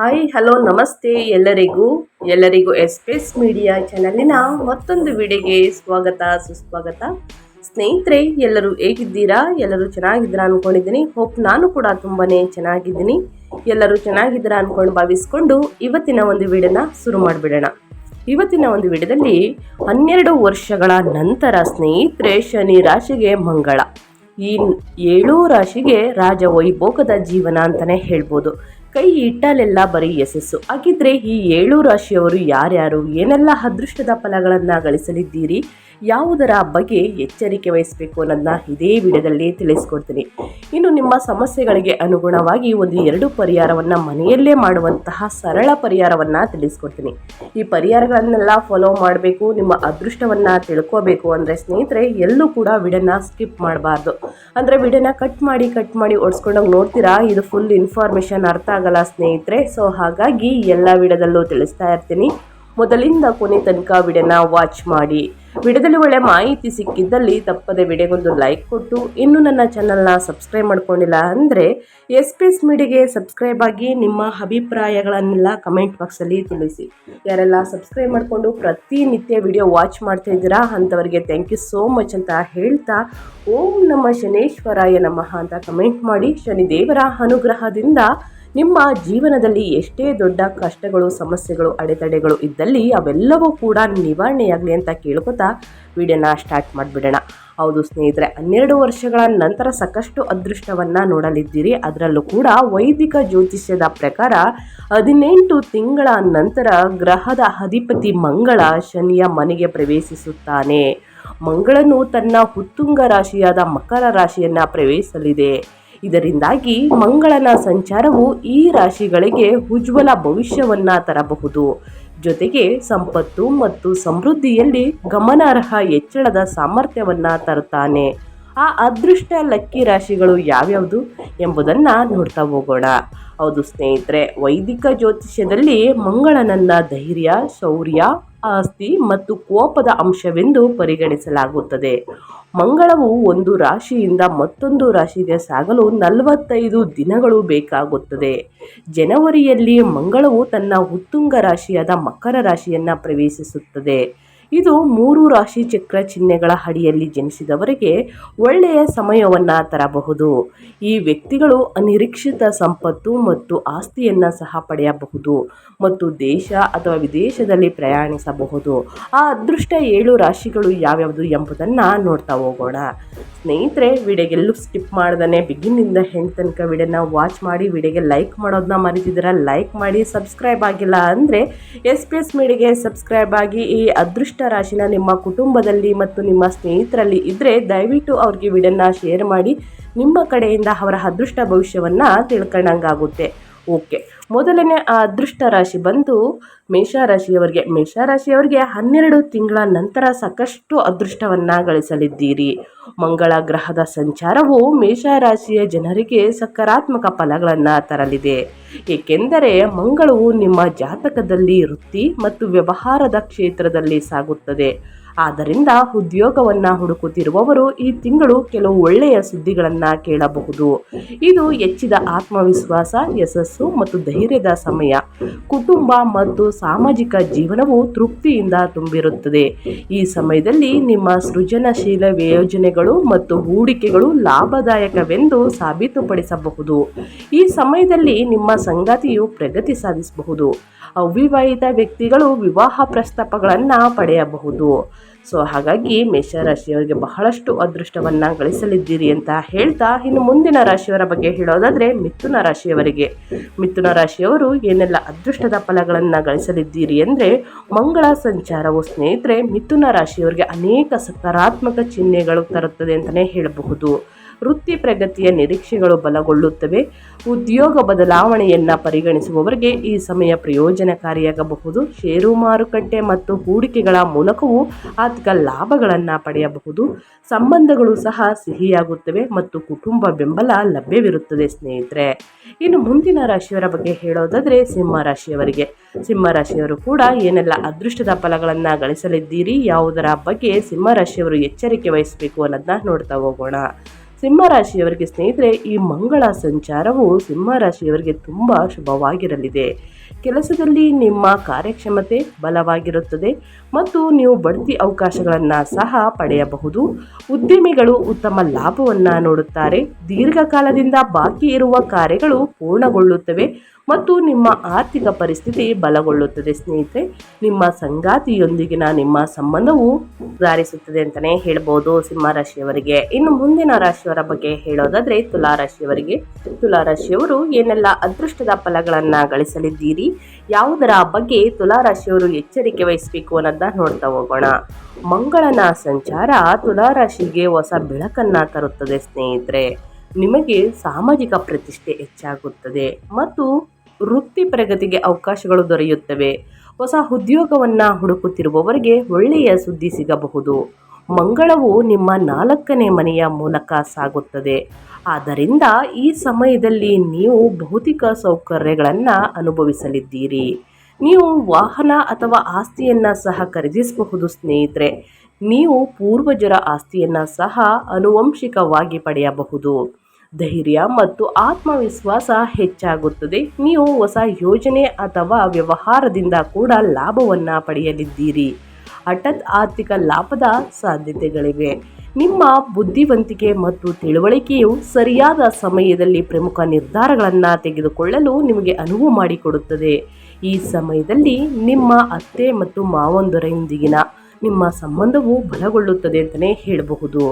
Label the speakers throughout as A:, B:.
A: Hi hello ನಮಸ್ತೆ ಎಲ್ಲರಿಗೂ. ಎಲ್ಲರಿಗೂ ಎಸ್ಪೇಸ್ ಮೀಡಿಯಾ ಚಾನಲಿನ ಮತ್ತೊಂದು ವಿಡಿಯೋಗೆ ಸ್ವಾಗತ, ಸುಸ್ವಾಗತ. ಸ್ನೇಹಿತರೆ, ಎಲ್ಲರೂ ಹೇಗಿದ್ದೀರಾ? ಎಲ್ಲರೂ ಚೆನ್ನಾಗಿದ್ದೀರಾ ಅಂದ್ಕೊಂಡಿದ್ದೀನಿ ಹೋಪ್ ನಾನು ಕೂಡ ತುಂಬಾ ಚೆನ್ನಾಗಿದ್ದೀನಿ. ಎಲ್ಲರೂ ಚೆನ್ನಾಗಿದ್ದೀರಾ ಅಂದ್ಕೊಂಡು ಭಾವಿಸ್ಕೊಂಡು ಇವತ್ತಿನ ಒಂದು ವಿಡಿಯೋನ ಶುರು ಮಾಡಿಬಿಡೋಣ. ಇವತ್ತಿನ ಒಂದು ವಿಡಿಯೋದಲ್ಲಿ ಹನ್ನೆರಡು ವರ್ಷಗಳ ನಂತರ ಸ್ನೇಹಿತರೆ, ಶನಿ ರಾಶಿಗೆ ಮಂಗಳ. ಈ ಏಳು ರಾಶಿಗೆ ರಾಜ ವೈಭೋಗದ ಜೀವನ ಅಂತಲೇ ಹೇಳ್ಬೋದು. ಕೈ ಇಟ್ಟಲೆಲ್ಲ ಬರೀ ಯಶಸ್ಸು. ಹಾಗಿದ್ರೆ ಈ ಏಳು ರಾಶಿಯವರು ಯಾರ್ಯಾರು? ಏನೆಲ್ಲ ಅದೃಷ್ಟದ ಫಲಗಳನ್ನು ಗಳಿಸಲಿದ್ದೀರಿ? ಯಾವುದರ ಬಗ್ಗೆ ಎಚ್ಚರಿಕೆ ವಹಿಸಬೇಕು ಅನ್ನೋದನ್ನ ಇದೇ ವಿಡಿಯೋದಲ್ಲಿ ತಿಳಿಸ್ಕೊಡ್ತೀನಿ. ಇನ್ನು ನಿಮ್ಮ ಸಮಸ್ಯೆಗಳಿಗೆ ಅನುಗುಣವಾಗಿ ಒಂದು ಎರಡು ಪರಿಹಾರವನ್ನು ಮನೆಯಲ್ಲೇ ಮಾಡುವಂತಹ ಸರಳ ಪರಿಹಾರವನ್ನು ತಿಳಿಸ್ಕೊಡ್ತೀನಿ. ಈ ಪರಿಹಾರಗಳನ್ನೆಲ್ಲ ಫಾಲೋ ಮಾಡಬೇಕು, ನಿಮ್ಮ ಅದೃಷ್ಟವನ್ನು ತಿಳ್ಕೋಬೇಕು ಅಂದರೆ ಸ್ನೇಹಿತರೆ, ಎಲ್ಲೂ ಕೂಡ ವಿಡಿಯೋನ ಸ್ಕಿಪ್ ಮಾಡಬಾರ್ದು. ಅಂದರೆ ವಿಡಿಯೋನ ಕಟ್ ಮಾಡಿ ಕಟ್ ಮಾಡಿ ಓಡಿಸ್ಕೊಂಡೋಗಿ ನೋಡ್ತೀರಾ? ಇದು ಫುಲ್ ಇನ್ಫಾರ್ಮೇಷನ್ ಅರ್ಥ ಆಗಲ್ಲ ಸ್ನೇಹಿತರೆ. ಸೊ ಹಾಗಾಗಿ ಎಲ್ಲ ವಿಡಿಯೋದಲ್ಲೂ ತಿಳಿಸ್ತಾ ಇರ್ತೀನಿ. ಮೊದಲಿಂದ ಕೊನೆ ತನಕ ವಿಡಿಯೋನ ವಾಚ್ ಮಾಡಿ. ವಿಡಿಯೋದಲ್ಲಿ ಒಳ್ಳೆ ಮಾಹಿತಿ ಸಿಕ್ಕಿದ್ದಲ್ಲಿ ತಪ್ಪದೆ ವಿಡಿಯೋಗೊಂದು ಲೈಕ್ ಕೊಟ್ಟು ಇನ್ನೂ ನನ್ನ ಚಾನಲ್ನ ಸಬ್ಸ್ಕ್ರೈಬ್ ಮಾಡ್ಕೊಂಡಿಲ್ಲ ಅಂದರೆ ಎಸ್ ಪಿ ಎಸ್ ಮೀಡಿಯಾಗೆ ಸಬ್ಸ್ಕ್ರೈಬ್ ಆಗಿ ನಿಮ್ಮ ಅಭಿಪ್ರಾಯಗಳನ್ನೆಲ್ಲ ಕಮೆಂಟ್ ಬಾಕ್ಸಲ್ಲಿ ತಿಳಿಸಿ. ಯಾರೆಲ್ಲ ಸಬ್ಸ್ಕ್ರೈಬ್ ಮಾಡಿಕೊಂಡು ಪ್ರತಿನಿತ್ಯ ವಿಡಿಯೋ ವಾಚ್ ಮಾಡ್ತಾ ಇದ್ದೀರಾ ಅಂಥವರಿಗೆ ಥ್ಯಾಂಕ್ ಯು ಸೋ ಮಚ್ ಅಂತ ಹೇಳ್ತಾ ಓಂ ನಮ್ಮ ಶನೇಶ್ವರಾಯ ನಮಃ ಅಂತ ಕಮೆಂಟ್ ಮಾಡಿ ಶನಿದೇವರ ಅನುಗ್ರಹದಿಂದ ನಿಮ್ಮ ಜೀವನದಲ್ಲಿ ಎಷ್ಟೇ ದೊಡ್ಡ ಕಷ್ಟಗಳು, ಸಮಸ್ಯೆಗಳು, ಅಡೆತಡೆಗಳು ಇದ್ದಲ್ಲಿ ಅವೆಲ್ಲವೂ ಕೂಡ ನಿವಾರಣೆಯಾಗಲಿ ಅಂತ ಕೇಳ್ಕೊತಾ ವಿಡಿಯೋನ ಸ್ಟಾರ್ಟ್ ಮಾಡಿಬಿಡೋಣ. ಹೌದು ಸ್ನೇಹಿತರೆ, ಹನ್ನೆರಡು ವರ್ಷಗಳ ನಂತರ ಸಾಕಷ್ಟು ಅದೃಷ್ಟವನ್ನು ನೋಡಲಿದ್ದೀರಿ. ಅದರಲ್ಲೂ ಕೂಡ ವೈದಿಕ ಜ್ಯೋತಿಷ್ಯದ ಪ್ರಕಾರ ಹದಿನೆಂಟು ತಿಂಗಳ ನಂತರ ಗ್ರಹದ ಅಧಿಪತಿ ಮಂಗಳ ಶನಿಯ ಮನೆಗೆ ಪ್ರವೇಶಿಸುತ್ತಾನೆ. ಮಂಗಳನು ತನ್ನ ಹುತ್ತುಂಗ ರಾಶಿಯಾದ ಮಕರ ರಾಶಿಯನ್ನು ಪ್ರವೇಶಿಸಲಿದೆ. ಇದರಿಂದಾಗಿ ಮಂಗಳನ ಸಂಚಾರವು ಈ ರಾಶಿಗಳಿಗೆ ಉಜ್ವಲ ಭವಿಷ್ಯವನ್ನ ತರಬಹುದು. ಜೊತೆಗೆ ಸಂಪತ್ತು ಮತ್ತು ಸಮೃದ್ಧಿಯಲ್ಲಿ ಗಮನಾರ್ಹ ಹೆಚ್ಚಳದ ಸಾಮರ್ಥ್ಯವನ್ನ ತರುತ್ತಾನೆ. ಆ ಅದೃಷ್ಟ ಲಕ್ಕಿ ರಾಶಿಗಳು ಯಾವ್ಯಾವುದು ಎಂಬುದನ್ನು ನೋಡ್ತಾ ಹೋಗೋಣ. ಹೌದು ಸ್ನೇಹಿತರೆ, ವೈದಿಕ ಜ್ಯೋತಿಷ್ಯದಲ್ಲಿ ಮಂಗಳನನ್ನ ಧೈರ್ಯ, ಶೌರ್ಯ, ಆಸ್ತಿ ಮತ್ತು ಕೋಪದ ಅಂಶವೆಂದು ಪರಿಗಣಿಸಲಾಗುತ್ತದೆ. ಮಂಗಳವು ಒಂದು ರಾಶಿಯಿಂದ ಮತ್ತೊಂದು ರಾಶಿಗೆ ಸಾಗಲು ನಲವತ್ತೈದು ದಿನಗಳು ಬೇಕಾಗುತ್ತದೆ. ಜನವರಿಯಲ್ಲಿ ಮಂಗಳವು ತನ್ನ ಉತ್ತುಂಗ ರಾಶಿಯಾದ ಮಕರ ರಾಶಿಯನ್ನು ಪ್ರವೇಶಿಸುತ್ತದೆ. ಇದು ಮೂರು ರಾಶಿ ಚಕ್ರ ಚಿಹ್ನೆಗಳ ಅಡಿಯಲ್ಲಿ ಜನಿಸಿದವರಿಗೆ ಒಳ್ಳೆಯ ಸಮಯವನ್ನು ತರಬಹುದು. ಈ ವ್ಯಕ್ತಿಗಳು ಅನಿರೀಕ್ಷಿತ ಸಂಪತ್ತು ಮತ್ತು ಆಸ್ತಿಯನ್ನು ಸಹ ಪಡೆಯಬಹುದು ಮತ್ತು ದೇಶ ಅಥವಾ ವಿದೇಶದಲ್ಲಿ ಪ್ರಯಾಣಿಸಬಹುದು. ಆ ಅದೃಷ್ಟ ಏಳು ರಾಶಿಗಳು ಯಾವ್ಯಾವುದು ಎಂಬುದನ್ನು ನೋಡ್ತಾ ಹೋಗೋಣ. ಸ್ನೇಹಿತರೆ, ವಿಡಿಯೋಗೆಲ್ಲೂ ಸ್ಕಿಪ್ ಮಾಡ್ದೇ ಬಿಗಿನಿಂದ ಹೆಣ್ಣು ತನಕ ವಿಡಿಯೋನ ವಾಚ್ ಮಾಡಿ, ವಿಡಿಯೋಗೆ ಲೈಕ್ ಮಾಡೋದನ್ನ ಮರಿತಿದ್ದೀರ? ಲೈಕ್ ಮಾಡಿ, ಸಬ್ಸ್ಕ್ರೈಬ್ ಆಗಿಲ್ಲ ಅಂದರೆ ಎಸ್ ಪಿ ಎಸ್ ಮೀಡಿಯಾಗೆ ಸಬ್ಸ್ಕ್ರೈಬ್ ಆಗಿ ಈ ಅದೃಷ್ಟ ರಾಶಿನ ನಿಮ್ಮ ಕುಟುಂಬದಲ್ಲಿ ಮತ್ತು ನಿಮ್ಮ ಸ್ನೇಹಿತರಲ್ಲಿ ಇದ್ದರೆ ದಯವಿಟ್ಟು ಅವ್ರಿಗೆ ವಿಡನ್ನು ಶೇರ್ ಮಾಡಿ ನಿಮ್ಮ ಕಡೆಯಿಂದ ಅವರ ಅದೃಷ್ಟ ಭವಿಷ್ಯವನ್ನು ತಿಳ್ಕೊಂಡಂಗಾಗುತ್ತೆ. ಓಕೆ ಮೊದಲನೇ ಆ ಅದೃಷ್ಟ ರಾಶಿ ಬಂದು ಮೇಷರಾಶಿಯವರಿಗೆ ಮೇಷರಾಶಿಯವರಿಗೆ ಹನ್ನೆರಡು ತಿಂಗಳ ನಂತರ ಸಾಕಷ್ಟು ಅದೃಷ್ಟವನ್ನು ಗಳಿಸಲಿದ್ದೀರಿ. ಮಂಗಳ ಗ್ರಹದ ಸಂಚಾರವು ಮೇಷರಾಶಿಯ ಜನರಿಗೆ ಸಕಾರಾತ್ಮಕ ಫಲಗಳನ್ನು ತರಲಿದೆ. ಏಕೆಂದರೆ ಮಂಗಳವು ನಿಮ್ಮ ಜಾತಕದಲ್ಲಿ ವೃತ್ತಿ ಮತ್ತು ವ್ಯವಹಾರದ ಕ್ಷೇತ್ರದಲ್ಲಿ ಸಾಗುತ್ತದೆ. ಆದ್ದರಿಂದ ಉದ್ಯೋಗವನ್ನು ಹುಡುಕುತ್ತಿರುವವರು ಈ ತಿಂಗಳು ಕೆಲವು ಒಳ್ಳೆಯ ಸುದ್ದಿಗಳನ್ನು ಕೇಳಬಹುದು. ಇದು ಹೆಚ್ಚಿದ ಆತ್ಮವಿಶ್ವಾಸ, ಯಶಸ್ಸು ಮತ್ತು ಧೈರ್ಯದ ಸಮಯ. ಕುಟುಂಬ ಮತ್ತು ಸಾಮಾಜಿಕ ಜೀವನವು ತೃಪ್ತಿಯಿಂದ ತುಂಬಿರುತ್ತದೆ. ಈ ಸಮಯದಲ್ಲಿ ನಿಮ್ಮ ಸೃಜನಶೀಲ ಯೋಜನೆಗಳು ಮತ್ತು ಹೂಡಿಕೆಗಳು ಲಾಭದಾಯಕವೆಂದು ಸಾಬೀತುಪಡಿಸಬಹುದು. ಈ ಸಮಯದಲ್ಲಿ ನಿಮ್ಮ ಸಂಗಾತಿಯು ಪ್ರಗತಿ ಸಾಧಿಸಬಹುದು. ಅವಿವಾಹಿತ ವ್ಯಕ್ತಿಗಳು ವಿವಾಹ ಪ್ರಸ್ತಾಪಗಳನ್ನು ಪಡೆಯಬಹುದು. ಸೊ ಹಾಗಾಗಿ ಮೇಷರಾಶಿಯವರಿಗೆ ಬಹಳಷ್ಟು ಅದೃಷ್ಟವನ್ನು ಗಳಿಸಲಿದ್ದೀರಿ ಅಂತ ಹೇಳ್ತಾ ಇನ್ನು ಮುಂದಿನ ರಾಶಿಯವರ ಬಗ್ಗೆ ಹೇಳೋದಾದರೆ ಮಿಥುನ ರಾಶಿಯವರಿಗೆ. ಮಿಥುನ ರಾಶಿಯವರು ಏನೆಲ್ಲ ಅದೃಷ್ಟದ ಫಲಗಳನ್ನು ಗಳಿಸಲಿದ್ದೀರಿ ಅಂದರೆ ಮಂಗಳ ಸಂಚಾರವು ಸ್ನೇಹಿತರೆ ಮಿಥುನ ರಾಶಿಯವರಿಗೆ ಅನೇಕ ಸಕಾರಾತ್ಮಕ ಚಿಹ್ನೆಗಳು ತರುತ್ತದೆ ಅಂತಲೇ ಹೇಳಬಹುದು. ವೃತ್ತಿ ಪ್ರಗತಿಯ ನಿರೀಕ್ಷೆಗಳು ಬಲಗೊಳ್ಳುತ್ತವೆ. ಉದ್ಯೋಗ ಬದಲಾವಣೆಯನ್ನು ಪರಿಗಣಿಸುವವರಿಗೆ ಈ ಸಮಯ ಪ್ರಯೋಜನಕಾರಿಯಾಗಬಹುದು. ಷೇರು ಮಾರುಕಟ್ಟೆ ಮತ್ತು ಹೂಡಿಕೆಗಳ ಮೂಲಕವೂ ಆರ್ಥಿಕ ಲಾಭಗಳನ್ನು ಪಡೆಯಬಹುದು. ಸಂಬಂಧಗಳು ಸಹ ಸಿಹಿಯಾಗುತ್ತವೆ ಮತ್ತು ಕುಟುಂಬ ಬೆಂಬಲ ಲಭ್ಯವಿರುತ್ತದೆ ಸ್ನೇಹಿತರೆ. ಇನ್ನು ಮುಂದಿನ ರಾಶಿಯವರ ಬಗ್ಗೆ ಹೇಳೋದಾದರೆ ಸಿಂಹ ರಾಶಿಯವರಿಗೆ. ಸಿಂಹ ರಾಶಿಯವರು ಕೂಡ ಏನೆಲ್ಲ ಅದೃಷ್ಟದ ಫಲಗಳನ್ನು ಗಳಿಸಲಿದ್ದೀರಿ, ಯಾವುದರ ಬಗ್ಗೆ ಸಿಂಹ ರಾಶಿಯವರು ಎಚ್ಚರಿಕೆ ವಹಿಸಬೇಕು ಅನ್ನೋದನ್ನ ನೋಡ್ತಾ ಹೋಗೋಣ. ಸಿಂಹರಾಶಿಯವರಿಗೆ ಸ್ನೇಹಿತರೆ, ಈ ಮಂಗಳ ಸಂಚಾರವು ಸಿಂಹರಾಶಿಯವರಿಗೆ ತುಂಬ ಶುಭವಾಗಿರಲಿದೆ. ಕೆಲಸದಲ್ಲಿ ನಿಮ್ಮ ಕಾರ್ಯಕ್ಷಮತೆ ಬಲವಾಗಿರುತ್ತದೆ ಮತ್ತು ನೀವು ಬಡ್ತಿ ಅವಕಾಶಗಳನ್ನು ಸಹ ಪಡೆಯಬಹುದು. ಉದ್ಯಮಿಗಳು ಉತ್ತಮ ಲಾಭವನ್ನು ನೋಡುತ್ತಾರೆ. ದೀರ್ಘಕಾಲದಿಂದ ಬಾಕಿ ಇರುವ ಕಾರ್ಯಗಳು ಪೂರ್ಣಗೊಳ್ಳುತ್ತವೆ. ಮತ್ತು ನಿಮ್ಮ ಆರ್ಥಿಕ ಪರಿಸ್ಥಿತಿ ಬಲಗೊಳ್ಳುತ್ತದೆ ಸ್ನೇಹಿತರೆ. ನಿಮ್ಮ ಸಂಗಾತಿಯೊಂದಿಗಿನ ನಿಮ್ಮ ಸಂಬಂಧವು ಸುಧಾರಿಸುತ್ತದೆ ಅಂತಲೇ ಹೇಳ್ಬೋದು ಸಿಂಹರಾಶಿಯವರಿಗೆ. ಇನ್ನು ಮುಂದಿನ ರಾಶಿಯವರ ಬಗ್ಗೆ ಹೇಳೋದಾದ್ರೆ ತುಲಾರಾಶಿಯವರಿಗೆ. ತುಲಾರಾಶಿಯವರು ಏನೆಲ್ಲ ಅದೃಷ್ಟದ ಫಲಗಳನ್ನು ಗಳಿಸಲಿದ್ದೀರಿ? ಯಾವುದರ ಬಗ್ಗೆ ತುಲಾರಾಶಿಯವರು ಎಚ್ಚರಿಕೆ ವಹಿಸಬೇಕು ಅನ್ನೋದನ್ನ ನೋಡ್ತಾ ಹೋಗೋಣ. ಮಂಗಳನ ಸಂಚಾರ ತುಲಾರಾಶಿಗೆ ಹೊಸ ಬೆಳಕನ್ನು ತರುತ್ತದೆ ಸ್ನೇಹಿತರೆ. ನಿಮಗೆ ಸಾಮಾಜಿಕ ಪ್ರತಿಷ್ಠೆ ಹೆಚ್ಚಾಗುತ್ತದೆ ಮತ್ತು ವೃತ್ತಿ ಪ್ರಗತಿಗೆ ಅವಕಾಶಗಳು ದೊರೆಯುತ್ತವೆ. ಹೊಸ ಉದ್ಯೋಗವನ್ನು ಹುಡುಕುತ್ತಿರುವವರಿಗೆ ಒಳ್ಳೆಯ ಸುದ್ದಿ ಸಿಗಬಹುದು. ಮಂಗಳವು ನಿಮ್ಮ ನಾಲ್ಕನೇ ಮನೆಯ ಮೂಲಕ ಸಾಗುತ್ತದೆ. ಆದ್ದರಿಂದ ಈ ಸಮಯದಲ್ಲಿ ನೀವು ಭೌತಿಕ ಸೌಕರ್ಯಗಳನ್ನು ಅನುಭವಿಸಲಿದ್ದೀರಿ. ನೀವು ವಾಹನ ಅಥವಾ ಆಸ್ತಿಯನ್ನು ಸಹ ಖರೀದಿಸಬಹುದು ಸ್ನೇಹಿತರೆ. ನೀವು ಪೂರ್ವಜರ ಆಸ್ತಿಯನ್ನು ಸಹ ಅನುವಂಶಿಕವಾಗಿ ಪಡೆಯಬಹುದು. ಧೈರ್ಯ ಮತ್ತು ಆತ್ಮವಿಶ್ವಾಸ ಹೆಚ್ಚಾಗುತ್ತದೆ. ನೀವು ಹೊಸ ಯೋಜನೆ ಅಥವಾ ವ್ಯವಹಾರದಿಂದ ಕೂಡ ಲಾಭವನ್ನು ಪಡೆಯಲಿದ್ದೀರಿ. ಹಠಾತ್ ಆರ್ಥಿಕ ಲಾಭದ ಸಾಧ್ಯತೆಗಳಿವೆ. ನಿಮ್ಮ ಬುದ್ಧಿವಂತಿಕೆ ಮತ್ತು ತಿಳುವಳಿಕೆಯು ಸರಿಯಾದ ಸಮಯದಲ್ಲಿ ಪ್ರಮುಖ ನಿರ್ಧಾರಗಳನ್ನು ತೆಗೆದುಕೊಳ್ಳಲು ನಿಮಗೆ ಅನುವು ಮಾಡಿಕೊಡುತ್ತದೆ. ಈ ಸಮಯದಲ್ಲಿ ನಿಮ್ಮ ಅತ್ತೆ ಮತ್ತು ಮಾವಂದರೊಂದಿಗಿನ ನಿಮ್ಮ ಸಂಬಂಧವು ಬಲಗೊಳ್ಳುತ್ತದೆ ಅಂತಲೇ ಹೇಳಬಹುದು.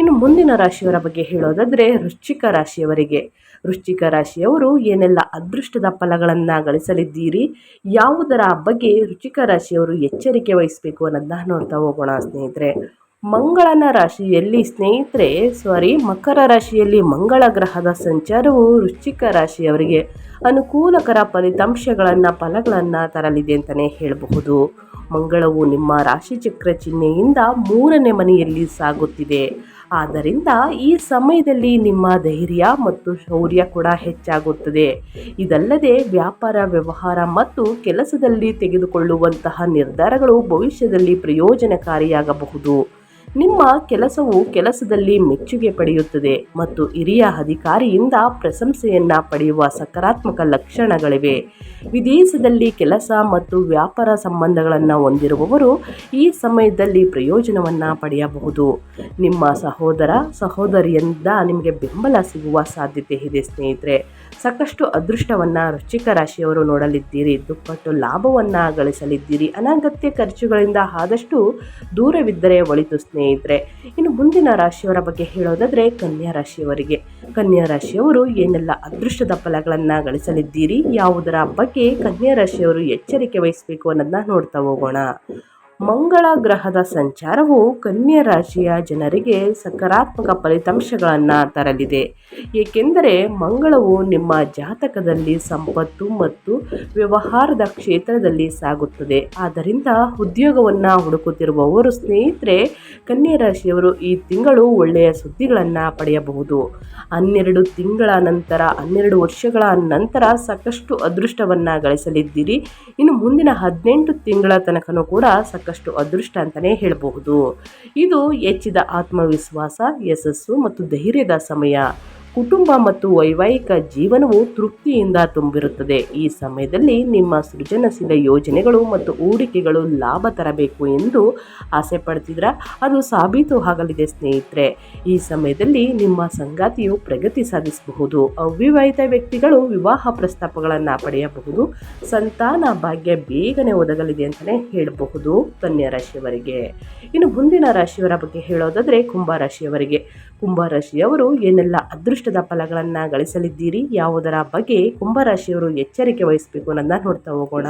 A: ಇನ್ನು ಮುಂದಿನ ರಾಶಿಯವರ ಬಗ್ಗೆ ಹೇಳೋದಾದರೆ ವೃಶ್ಚಿಕ ರಾಶಿಯವರಿಗೆ. ವೃಶ್ಚಿಕ ರಾಶಿಯವರು ಏನೆಲ್ಲ ಅದೃಷ್ಟದ ಫಲಗಳನ್ನು ಗಳಿಸಲಿದ್ದೀರಿ? ಯಾವುದರ ಬಗ್ಗೆ ವೃಶ್ಚಿಕ ರಾಶಿಯವರು ಎಚ್ಚರಿಕೆ ವಹಿಸಬೇಕು ಅನ್ನೋದನ್ನ ನೋಡ್ತಾ ಹೋಗೋಣ ಸ್ನೇಹಿತರೆ. ಮಂಗಳನ ರಾಶಿಯಲ್ಲಿ ಸ್ನೇಹಿತರೆ ಸಾರಿ ಮಕರ ರಾಶಿಯಲ್ಲಿ ಮಂಗಳ ಗ್ರಹದ ಸಂಚಾರವು ವೃಶ್ಚಿಕ ರಾಶಿಯವರಿಗೆ ಅನುಕೂಲಕರ ಫಲಿತಾಂಶಗಳನ್ನು, ಫಲಗಳನ್ನು ತರಲಿದೆ ಅಂತಲೇ ಹೇಳಬಹುದು. ಮಂಗಳವು ನಿಮ್ಮ ರಾಶಿಚಕ್ರ ಚಿಹ್ನೆಯಿಂದ ಮೂರನೇ ಮನೆಯಲ್ಲಿ ಸಾಗುತ್ತಿದೆ. ಆದ್ದರಿಂದ ಈ ಸಮಯದಲ್ಲಿ ನಿಮ್ಮ ಧೈರ್ಯ ಮತ್ತು ಶೌರ್ಯ ಕೂಡ ಹೆಚ್ಚಾಗುತ್ತದೆ. ಇದಲ್ಲದೆ ವ್ಯಾಪಾರ, ವ್ಯವಹಾರ ಮತ್ತು ಕೆಲಸದಲ್ಲಿ ತೆಗೆದುಕೊಳ್ಳುವಂತಹ ನಿರ್ಧಾರಗಳು ಭವಿಷ್ಯದಲ್ಲಿ ಪ್ರಯೋಜನಕಾರಿಯಾಗಬಹುದು. ನಿಮ್ಮ ಕೆಲಸವು ಕೆಲಸದಲ್ಲಿ ಮೆಚ್ಚುಗೆ ಪಡೆಯುತ್ತದೆ ಮತ್ತು ಹಿರಿಯ ಅಧಿಕಾರಿಯಿಂದ ಪ್ರಶಂಸೆಯನ್ನು ಪಡೆಯುವ ಸಕಾರಾತ್ಮಕ ಲಕ್ಷಣಗಳಿವೆ. ವಿದೇಶದಲ್ಲಿ ಕೆಲಸ ಮತ್ತು ವ್ಯಾಪಾರ ಸಂಬಂಧಗಳನ್ನು ಹೊಂದಿರುವವರು ಈ ಸಮಯದಲ್ಲಿ ಪ್ರಯೋಜನವನ್ನು ಪಡೆಯಬಹುದು. ನಿಮ್ಮ ಸಹೋದರ, ಸಹೋದರಿಯಿಂದ ನಿಮಗೆ ಬೆಂಬಲ ಸಿಗುವ ಸಾಧ್ಯತೆ ಇದೆ ಸ್ನೇಹಿತರೆ. ಸಾಕಷ್ಟು ಅದೃಷ್ಟವನ್ನು ವೃಶ್ಚಿಕ ರಾಶಿಯವರು ನೋಡಲಿದ್ದೀರಿ. ದುಪ್ಪಟ್ಟು ಲಾಭವನ್ನು ಗಳಿಸಲಿದ್ದೀರಿ. ಅನಗತ್ಯ ಖರ್ಚುಗಳಿಂದ ಆದಷ್ಟು ದೂರವಿದ್ದರೆ ಒಳಿತು ಸ್ನೇಹಿತರೆ. ಇನ್ನು ಮುಂದಿನ ರಾಶಿಯವರ ಬಗ್ಗೆ ಹೇಳೋದಾದರೆ ಕನ್ಯಾ ರಾಶಿಯವರಿಗೆ. ಕನ್ಯಾ ರಾಶಿಯವರು ಏನೆಲ್ಲ ಅದೃಷ್ಟದ ಫಲಗಳನ್ನು ಗಳಿಸಲಿದ್ದೀರಿ, ಯಾವುದರ ಬಗ್ಗೆ ಕನ್ಯಾ ರಾಶಿಯವರು ಎಚ್ಚರಿಕೆ ವಹಿಸಬೇಕು ಅನ್ನೋದನ್ನ ನೋಡ್ತಾ ಹೋಗೋಣ. ಮಂಗಳ ಗ್ರಹದ ಸಂಚಾರವು ಕನ್ಯಾ ರಾಶಿಯ ಜನರಿಗೆ ಸಕಾರಾತ್ಮಕ ಫಲಿತಾಂಶಗಳನ್ನು ತರಲಿದೆ. ಏಕೆಂದರೆ ಮಂಗಳವು ನಿಮ್ಮ ಜಾತಕದಲ್ಲಿ ಸಂಪತ್ತು ಮತ್ತು ವ್ಯವಹಾರದ ಕ್ಷೇತ್ರದಲ್ಲಿ ಸಾಗುತ್ತದೆ. ಆದ್ದರಿಂದ ಉದ್ಯೋಗವನ್ನು ಹುಡುಕುತ್ತಿರುವವರು ಸ್ನೇಹಿತರೆ, ಕನ್ಯಾ ರಾಶಿಯವರು ಈ ತಿಂಗಳು ಒಳ್ಳೆಯ ಸುದ್ದಿಗಳನ್ನು ಪಡೆಯಬಹುದು. ಹನ್ನೆರಡು ತಿಂಗಳ ನಂತರ, ಹನ್ನೆರಡು ವರ್ಷಗಳ ನಂತರ ಸಾಕಷ್ಟು ಅದೃಷ್ಟವನ್ನು ಗಳಿಸಲಿದ್ದೀರಿ. ಇನ್ನು ಮುಂದಿನ ಹದಿನೆಂಟು ತಿಂಗಳ ತನಕನೂ ಕೂಡ ಸಾಕಷ್ಟು ಅದೃಷ್ಟ ಅಂತಲೇ ಹೇಳಬಹುದು. ಇದು ಹೆಚ್ಚಿದ ಆತ್ಮವಿಶ್ವಾಸ ಯಶಸ್ಸು ಮತ್ತು ಧೈರ್ಯದ ಸಮಯ. ಕುಟುಂಬ ಮತ್ತು ವೈವಾಹಿಕ ಜೀವನವು ತೃಪ್ತಿಯಿಂದ ತುಂಬಿರುತ್ತದೆ. ಈ ಸಮಯದಲ್ಲಿ ನಿಮ್ಮ ಸೃಜನಶೀಲ ಯೋಜನೆಗಳು ಮತ್ತು ಹೂಡಿಕೆಗಳು ಲಾಭ ತರಬೇಕು ಎಂದು ಆಸೆ ಪಡ್ತಿದ್ರ ಅದು ಸಾಬೀತು ಆಗಲಿದೆ ಸ್ನೇಹಿತರೆ. ಈ ಸಮಯದಲ್ಲಿ ನಿಮ್ಮ ಸಂಗಾತಿಯು ಪ್ರಗತಿ ಸಾಧಿಸಬಹುದು. ಅವಿವಾಹಿತ ವ್ಯಕ್ತಿಗಳು ವಿವಾಹ ಪ್ರಸ್ತಾಪಗಳನ್ನು ಪಡೆಯಬಹುದು. ಸಂತಾನ ಭಾಗ್ಯ ಬೇಗನೆ ಒದಗಲಿದೆ ಅಂತಲೇ ಹೇಳಬಹುದು ಕನ್ಯಾ ರಾಶಿಯವರಿಗೆ. ಇನ್ನು ಮುಂದಿನ ರಾಶಿಯವರ ಬಗ್ಗೆ ಹೇಳೋದಾದರೆ ಕುಂಭರಾಶಿಯವರಿಗೆ ಕುಂಭರಾಶಿಯವರು ಏನೆಲ್ಲ ಅದೃಷ್ಟದ ಫಲಗಳನ್ನು ಗಳಿಸಲಿದ್ದೀರಿ. ಯಾವುದರ ಬಗ್ಗೆ ಕುಂಭರಾಶಿಯವರು ಎಚ್ಚರಿಕೆ ವಹಿಸಬೇಕು ಅನ್ನೋದನ್ನ ನೋಡ್ತಾ ಹೋಗೋಣ.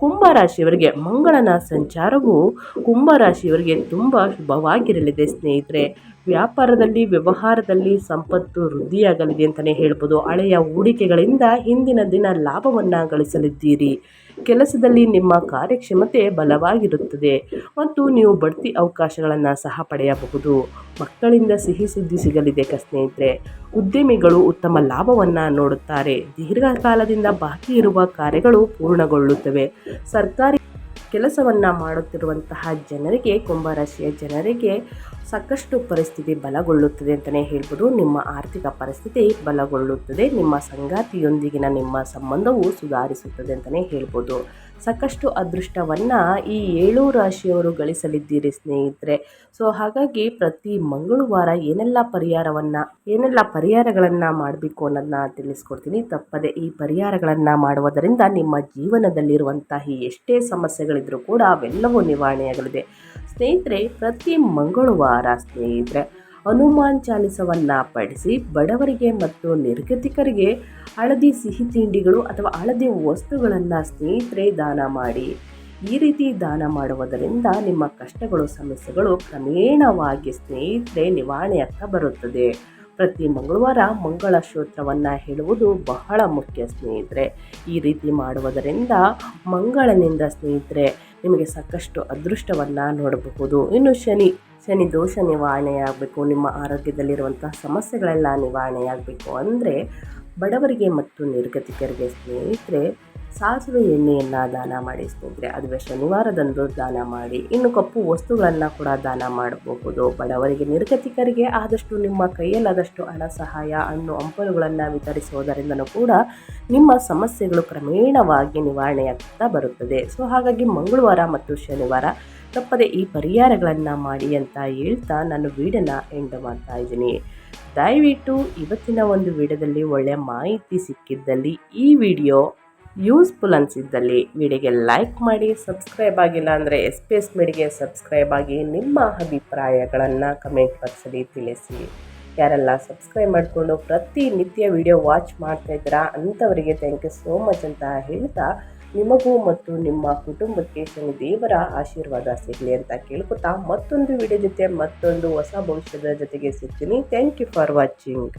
A: ಕುಂಭರಾಶಿಯವರಿಗೆ ಮಂಗಳನ ಸಂಚಾರವು ಕುಂಭರಾಶಿಯವರಿಗೆ ತುಂಬ ಶುಭವಾಗಿರಲಿದೆ ಸ್ನೇಹಿತರೆ. ವ್ಯಾಪಾರದಲ್ಲಿ, ವ್ಯವಹಾರದಲ್ಲಿ ಸಂಪತ್ತು ವೃದ್ಧಿಯಾಗಲಿದೆ ಅಂತಲೇ ಹೇಳ್ಬೋದು. ಹಳೆಯ ಹೂಡಿಕೆಗಳಿಂದ ಹಿಂದಿನ ದಿನ ಲಾಭವನ್ನು ಗಳಿಸಲಿದ್ದೀರಿ. ಕೆಲಸದಲ್ಲಿ ನಿಮ್ಮ ಕಾರ್ಯಕ್ಷಮತೆ ಬಲವಾಗಿರುತ್ತದೆ ಮತ್ತು ನೀವು ಬಡ್ತಿ ಅವಕಾಶಗಳನ್ನು ಸಹ ಪಡೆಯಬಹುದು. ಮಕ್ಕಳಿಂದ ಸಿಹಿ ಸುದ್ದಿ ಸಿಗಲಿದೆ ಕ ಸ್ನೇಹಿತರೆ. ಉದ್ಯಮಿಗಳು ಉತ್ತಮ ಲಾಭವನ್ನು ನೋಡುತ್ತಾರೆ. ದೀರ್ಘಕಾಲದಿಂದ ಬಾಕಿ ಇರುವ ಕಾರ್ಯಗಳು ಪೂರ್ಣಗೊಳ್ಳುತ್ತವೆ. ಸರ್ಕಾರಿ ಕೆಲಸವನ್ನು ಮಾಡುತ್ತಿರುವಂತಹ ಜನರಿಗೆ ಕುಂಭರಾಶಿಯ ಜನರಿಗೆ ಸಾಕಷ್ಟು ಪರಿಸ್ಥಿತಿ ಬಲಗೊಳ್ಳುತ್ತದೆ ಅಂತಲೇ ಹೇಳ್ಬೋದು. ನಿಮ್ಮ ಆರ್ಥಿಕ ಪರಿಸ್ಥಿತಿ ಬಲಗೊಳ್ಳುತ್ತದೆ. ನಿಮ್ಮ ಸಂಗಾತಿಯೊಂದಿಗಿನ ನಿಮ್ಮ ಸಂಬಂಧವು ಸುಧಾರಿಸುತ್ತದೆ ಅಂತಲೇ ಹೇಳ್ಬೋದು. ಸಾಕಷ್ಟು ಅದೃಷ್ಟವನ್ನು ಈ ಏಳು ರಾಶಿಯವರು ಗಳಿಸಲಿದ್ದೀರಿ ಸ್ನೇಹಿತರೆ. ಸೊ ಹಾಗಾಗಿ ಪ್ರತಿ ಮಂಗಳವಾರ ಏನೆಲ್ಲ ಪರಿಹಾರವನ್ನು, ಏನೆಲ್ಲ ಪರಿಹಾರಗಳನ್ನು ಮಾಡಬೇಕು ಅನ್ನೋದನ್ನ ತಿಳಿಸ್ಕೊಡ್ತೀನಿ. ತಪ್ಪದೆ ಈ ಪರಿಹಾರಗಳನ್ನು ಮಾಡುವುದರಿಂದ ನಿಮ್ಮ ಜೀವನದಲ್ಲಿರುವಂತಹ ಎಷ್ಟೇ ಸಮಸ್ಯೆಗಳಿದ್ರೂ ಕೂಡ ಅವೆಲ್ಲವೂ ನಿವಾರಣೆಯಾಗಲಿದೆ. ಸ್ನೇಹಿತರೆ, ಪ್ರತಿ ಮಂಗಳವಾರ ಸ್ನೇಹಿತರೆ ಹನುಮಾನ್ ಚಾಲಿಸವನ್ನು ಪಡಿಸಿ ಬಡವರಿಗೆ ಮತ್ತು ನಿರ್ಗತಿಕರಿಗೆ ಹಳದಿ ಸಿಹಿ ತಿಂಡಿಗಳು ಅಥವಾ ಹಳದಿ ವಸ್ತುಗಳನ್ನು ಸ್ನೇಹಿತರೆ ದಾನ ಮಾಡಿ. ಈ ರೀತಿ ದಾನ ಮಾಡುವುದರಿಂದ ನಿಮ್ಮ ಕಷ್ಟಗಳು, ಸಮಸ್ಯೆಗಳು ಕ್ರಮೇಣವಾಗಿ ಸ್ನೇಹಿತರೆ ನಿವಾರಣೆಯಾಗ್ತಾ ಬರುತ್ತದೆ. ಪ್ರತಿ ಮಂಗಳವಾರ ಮಂಗಳ ಸ್ತೋತ್ರವನ್ನು ಹೇಳುವುದು ಬಹಳ ಮುಖ್ಯ ಸ್ನೇಹಿತರೆ. ಈ ರೀತಿ ಮಾಡುವುದರಿಂದ ಮಂಗಳನಿಂದ ಸ್ನೇಹಿತರೆ ನಿಮಗೆ ಸಾಕಷ್ಟು ಅದೃಷ್ಟವನ್ನು ನೋಡಬಹುದು. ಇನ್ನು ಶನಿ ಶನಿ ದೋಷ ನಿವಾರಣೆಯಾಗಬೇಕು ನಿಮ್ಮ ಆರೋಗ್ಯದಲ್ಲಿರುವಂತಹ ಸಮಸ್ಯೆಗಳೆಲ್ಲ ನಿವಾರಣೆಯಾಗಬೇಕು. ಅಂದರೆ ಬಡವರಿಗೆ ಮತ್ತು ನಿರ್ಗತಿಕರಿಗೆ ಸ್ನೇಹಿತರೆ ಸಾಸಿವೆ ಎಣ್ಣೆಯನ್ನು ದಾನ ಮಾಡಿ ಸ್ನೇಹಿತರೆ, ಅದುವೇ ಶನಿವಾರದಂದು ದಾನ ಮಾಡಿ, ಇನ್ನು ಕಪ್ಪು ವಸ್ತುಗಳನ್ನು ಕೂಡ ದಾನ ಮಾಡಬಹುದು. ಬಡವರಿಗೆ, ನಿರ್ಗತಿಕರಿಗೆ ಆದಷ್ಟು ನಿಮ್ಮ ಕೈಯಲ್ಲಾದಷ್ಟು ಹಣ ಸಹಾಯ ಹಣ್ಣು ಹಂಪಲುಗಳನ್ನು ವಿತರಿಸುವುದರಿಂದಲೂ ಕೂಡ ನಿಮ್ಮ ಸಮಸ್ಯೆಗಳು ಕ್ರಮೇಣವಾಗಿ ನಿವಾರಣೆಯಾಗ್ತಾ ಬರುತ್ತದೆ. ಸೊ, ಹಾಗಾಗಿ ಮಂಗಳವಾರ ಮತ್ತು ಶನಿವಾರ ತಪ್ಪದೆ ಈ ಪರಿಹಾರಗಳನ್ನು ಮಾಡಿ ಅಂತ ಹೇಳ್ತಾ ನಾನು ವೀಡಿಯೋನ ಎಂಡ್ ಮಾಡ್ತಾ ಇದ್ದೀನಿ. ದಯವಿಟ್ಟು ಇವತ್ತಿನ ಒಂದು ವಿಡಿಯೋದಲ್ಲಿ ಒಳ್ಳೆಯ ಮಾಹಿತಿ ಸಿಕ್ಕಿದ್ದಲ್ಲಿ ಈ ವಿಡಿಯೋ ಯೂಸ್ಫುಲ್ ಅನಿಸಿದ್ದಲ್ಲಿ ವಿಡಿಯೋಗೆ ಲೈಕ್ ಮಾಡಿ ಸಬ್ಸ್ಕ್ರೈಬ್ ಆಗಿಲ್ಲ ಅಂದರೆ ಎಸ್ ಪಿ ಎಸ್ ಮಿಡಿಗೆ ಸಬ್ಸ್ಕ್ರೈಬ್ ಆಗಿ ನಿಮ್ಮ ಅಭಿಪ್ರಾಯಗಳನ್ನು ಕಮೆಂಟ್ ಬಾಕ್ಸಲ್ಲಿ ತಿಳಿಸಿ. ಯಾರೆಲ್ಲ ಸಬ್ಸ್ಕ್ರೈಬ್ ಮಾಡಿಕೊಂಡು ಪ್ರತಿನಿತ್ಯ ವಿಡಿಯೋ ವಾಚ್ ಮಾಡ್ತಾ ಇದ್ದೀರಾ ಅಂಥವರಿಗೆ ಥ್ಯಾಂಕ್ ಯು ಸೋ ಮಚ್ ಅಂತ ಹೇಳ್ತಾ ನಿಮಗೂ ಮತ್ತು ನಿಮ್ಮ ಕುಟುಂಬಕ್ಕೆ ಶನಿ ದೇವರ ಆಶೀರ್ವಾದ ಸಿಗಲಿ ಅಂತ ಕೇಳ್ಕೊತಾ ಮತ್ತೊಂದು ವಿಡಿಯೋ ಜೊತೆ, ಮತ್ತೊಂದು ಹೊಸ ಭವಿಷ್ಯದ ಜೊತೆಗೆ ಸಿಗ್ತೀನಿ. Thank you for watching